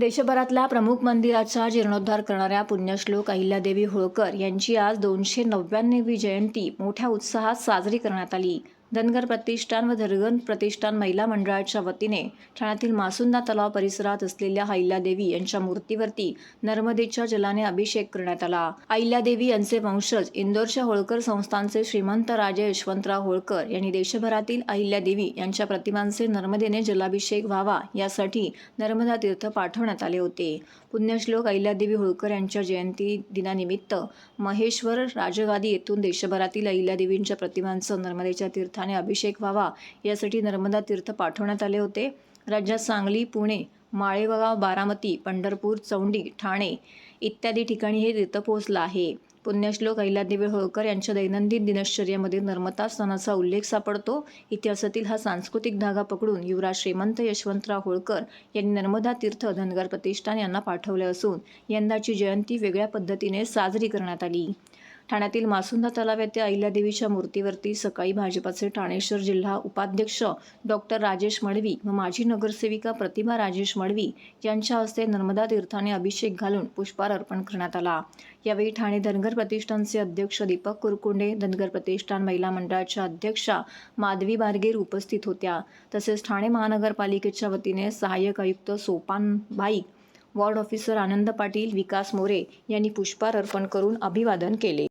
देशभरातल्या प्रमुख मंदिराचा जीर्णोद्धार करणाऱ्या पुण्यश्लोक अहिल्यादेवी होळकर यांची आज दोनशे नव्याण्णवी जयंती मोठ्या उत्साहात साजरी करण्यात आली. धनगर प्रतिष्ठान व धरगन प्रतिष्ठान महिला मंडळाच्या वतीने ठाण्यातील मासुंदा तलाव परिसरात असलेल्या अहिल्यादेवी यांच्या मूर्तीवरती नर्मदेच्या जलाने अभिषेक करण्यात आला. अहिल्यादेवी यांचे वंशज इंदोरच्या होळकर संस्थांचे श्रीमंत राजे यशवंतराव होळकर यांनी देशभरातील अहिल्यादेवी यांच्या प्रतिमांचे नर्मदेने जलाभिषेक व्हावा यासाठी नर्मदा तीर्थ पाठवण्यात आले होते. पुण्यश्लोक अहिल्यादेवी होळकर यांच्या जयंती दिनानिमित्त महेश्वर राजगादी येथून देशभरातील अहिल्यादेवींच्या प्रतिमांचं नर्मदेच्या तीर्थ तीर्थाने अभिषेक व्हावा यासाठी नर्मदा तीर्थ पाठवण्यात आले होते. राज्यात सांगली पुणे माळेगाव बारामती पंढरपूर चौंडी ठाणे इत्यादी ठिकाणी हे तीर्थ पोहोचलं आहे. पुण्यश्लोक अहिल्यादेवी होळकर यांच्या दैनंदिन दिनश्चर्येमध्ये नर्मदा सणाचा उल्लेख सापडतो. इतिहासातील हा सांस्कृतिक धागा पकडून युवराज श्रीमंत यशवंतराव होळकर यांनी नर्मदा तीर्थ धनगर प्रतिष्ठान यांना पाठवले असून यंदाची जयंती वेगळ्या पद्धतीने साजरी करण्यात आली. ठाण्यातील मासुंदा तलाव येथे अहिल्यादेवीच्या मूर्तीवरती सकाळी भाजपाचे ठाणेश्वर जिल्हा उपाध्यक्ष डॉक्टर राजेश मडवी व माजी नगरसेविका प्रतिभा राजेश मडवी यांच्या हस्ते नर्मदा तीर्थाने अभिषेक घालून पुष्पार अर्पण करण्यात आला. यावेळी ठाणे धनगर प्रतिष्ठानचे अध्यक्ष दीपक कुरकुंडे धनगर प्रतिष्ठान महिला मंडळाच्या अध्यक्षा माधवी बारगेर उपस्थित होत्या. तसेच ठाणे महानगरपालिकेच्या वतीने सहाय्यक आयुक्त सोपान भाईक वॉर्ड ऑफिसर आनंद पाटील विकास मोरे यांनी पुष्पार अर्पण करून अभिवादन केले.